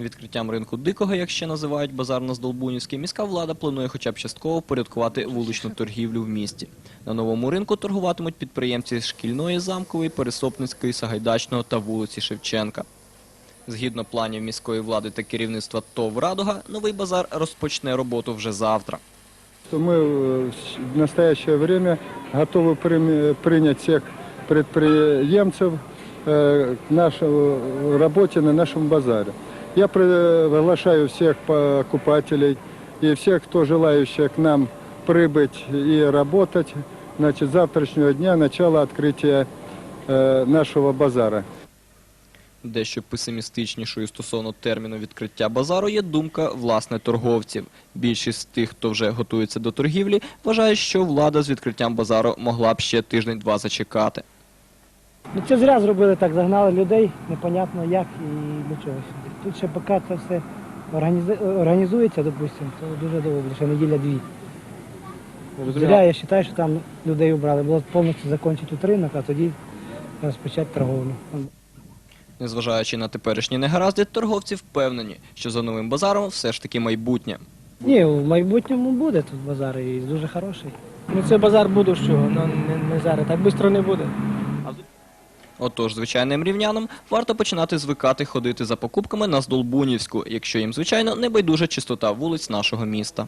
Відкриттям ринку дикого, як ще називають базар на Здолбунівський, міська влада планує хоча б частково впорядкувати вуличну торгівлю в місті. На новому ринку торгуватимуть підприємці з шкільної, замкової, Пересопницької, Сагайдачного та вулиці Шевченка. Згідно планів міської влади та керівництва ТОВ «Радуга», новий базар розпочне роботу вже завтра. что мы э, в настоящее время готовы прим- принять всех предприемцев э, к нашей работе на нашем базаре. Я приглашаю всех покупателей и всех, кто желающих к нам прибыть и работать, значит, с завтрашнего дня, начало открытия э, нашего базара. Дещо песимістичнішою стосовно терміну відкриття базару є думка власне торговців. Більшість з тих, хто вже готується до торгівлі, вважає, що влада з відкриттям базару могла б ще тиждень-два зачекати. Ну це зря зробили так, загнали людей, непонятно як і для чогось. Тут ще поки це все організується, допустимо, то дуже довго, буде, ще неділя-дві. Зря я вважаю, що там людей убрали. Було повністю закінчити тут ринок, а тоді розпочати торговлю. Незважаючи на теперішні негаразди, торговці впевнені, що за новим базаром все ж таки майбутнє. Ні, в майбутньому буде тут базар і дуже хороший. Ну це базар будущого, ну не, не зараз. Так швидко не буде. Отож, звичайним рівнянам варто починати звикати ходити за покупками на Здолбунівську, якщо їм, звичайно, не байдужа чистота вулиць нашого міста.